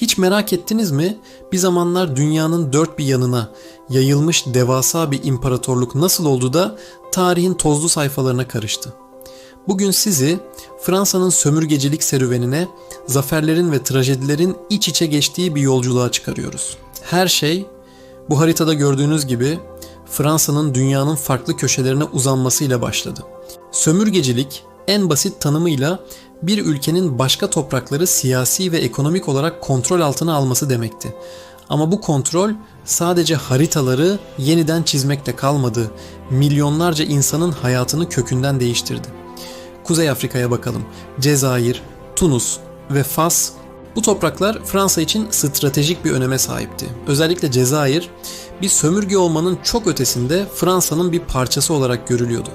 Hiç merak ettiniz mi? Bir zamanlar dünyanın dört bir yanına yayılmış devasa bir imparatorluk nasıl oldu da tarihin tozlu sayfalarına karıştı? Bugün sizi Fransa'nın sömürgecilik serüvenine, zaferlerin ve trajedilerin iç içe geçtiği bir yolculuğa çıkarıyoruz. Her şey bu haritada gördüğünüz gibi Fransa'nın dünyanın farklı köşelerine uzanmasıyla başladı. Sömürgecilik en basit tanımıyla bir ülkenin başka toprakları siyasi ve ekonomik olarak kontrol altına alması demekti. Ama bu kontrol sadece haritaları yeniden çizmekle kalmadı. Milyonlarca insanın hayatını kökünden değiştirdi. Kuzey Afrika'ya bakalım. Cezayir, Tunus ve Fas bu topraklar Fransa için stratejik bir öneme sahipti. Özellikle Cezayir bir sömürge olmanın çok ötesinde Fransa'nın bir parçası olarak görülüyordu.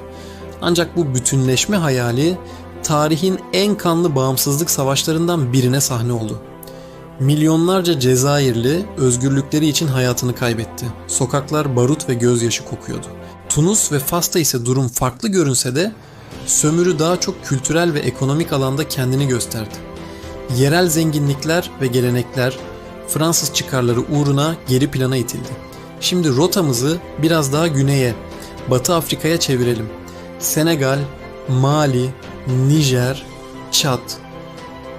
Ancak bu bütünleşme hayali tarihin en kanlı bağımsızlık savaşlarından birine sahne oldu. Milyonlarca Cezayirli özgürlükleri için hayatını kaybetti. Sokaklar barut ve gözyaşı kokuyordu. Tunus ve Fas'ta ise durum farklı görünse de sömürü daha çok kültürel ve ekonomik alanda kendini gösterdi. Yerel zenginlikler ve gelenekler Fransız çıkarları uğruna geri plana itildi. Şimdi rotamızı biraz daha güneye, Batı Afrika'ya çevirelim. Senegal, Mali, Nijer, Çad.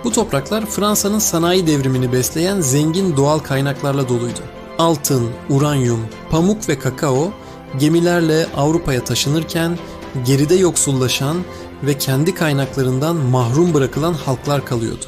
Bu topraklar Fransa'nın sanayi devrimini besleyen zengin doğal kaynaklarla doluydu. Altın, uranyum, pamuk ve kakao gemilerle Avrupa'ya taşınırken geride yoksullaşan ve kendi kaynaklarından mahrum bırakılan halklar kalıyordu.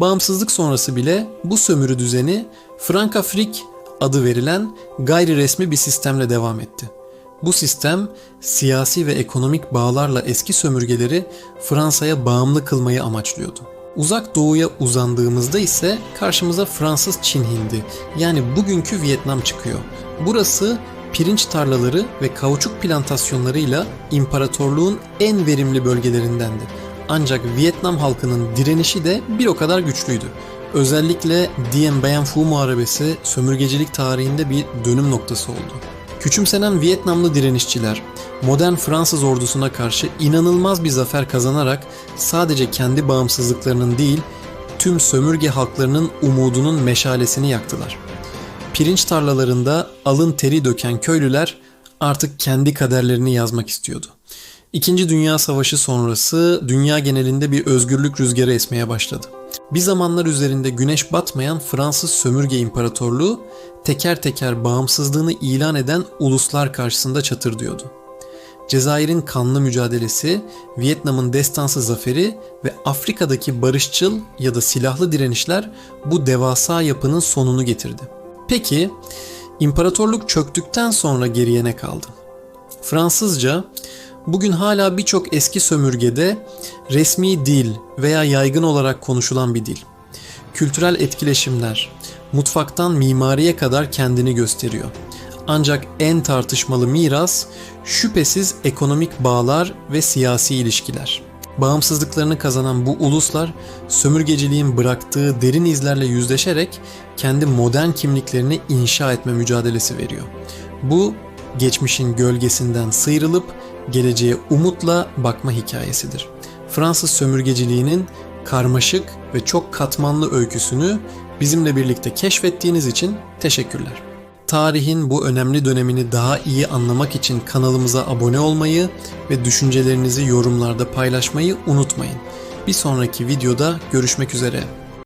Bağımsızlık sonrası bile bu sömürü düzeni Frankafrik adı verilen gayri resmi bir sistemle devam etti. Bu sistem siyasi ve ekonomik bağlarla eski sömürgeleri Fransa'ya bağımlı kılmayı amaçlıyordu. Uzak doğuya uzandığımızda ise karşımıza Fransız Çin Hindi yani bugünkü Vietnam çıkıyor. Burası pirinç tarlaları ve kauçuk plantasyonlarıyla imparatorluğun en verimli bölgelerindendi. Ancak Vietnam halkının direnişi de bir o kadar güçlüydü. Özellikle Dien Bien Phu Muharebesi sömürgecilik tarihinde bir dönüm noktası oldu. Küçümsenen Vietnamlı direnişçiler modern Fransız ordusuna karşı inanılmaz bir zafer kazanarak sadece kendi bağımsızlıklarının değil tüm sömürge halklarının umudunun meşalesini yaktılar. Pirinç tarlalarında alın teri döken köylüler artık kendi kaderlerini yazmak istiyordu. İkinci Dünya Savaşı sonrası dünya genelinde bir özgürlük rüzgarı esmeye başladı. Bir zamanlar üzerinde güneş batmayan Fransız sömürge imparatorluğu teker teker bağımsızlığını ilan eden uluslar karşısında çatır diyordu. Cezayir'in kanlı mücadelesi, Vietnam'ın destansı zaferi ve Afrika'daki barışçıl ya da silahlı direnişler bu devasa yapının sonunu getirdi. Peki, imparatorluk çöktükten sonra geriye ne kaldı? Fransızca bugün hala birçok eski sömürgede resmi dil veya yaygın olarak konuşulan bir dil. Kültürel etkileşimler, mutfaktan mimariye kadar kendini gösteriyor. Ancak en tartışmalı miras şüphesiz ekonomik bağlar ve siyasi ilişkiler. Bağımsızlıklarını kazanan bu uluslar sömürgeciliğin bıraktığı derin izlerle yüzleşerek kendi modern kimliklerini inşa etme mücadelesi veriyor. Bu geçmişin gölgesinden sıyrılıp geleceğe umutla bakma hikayesidir. Fransız sömürgeciliğinin karmaşık ve çok katmanlı öyküsünü bizimle birlikte keşfettiğiniz için teşekkürler. Tarihin bu önemli dönemini daha iyi anlamak için kanalımıza abone olmayı ve düşüncelerinizi yorumlarda paylaşmayı unutmayın. Bir sonraki videoda görüşmek üzere.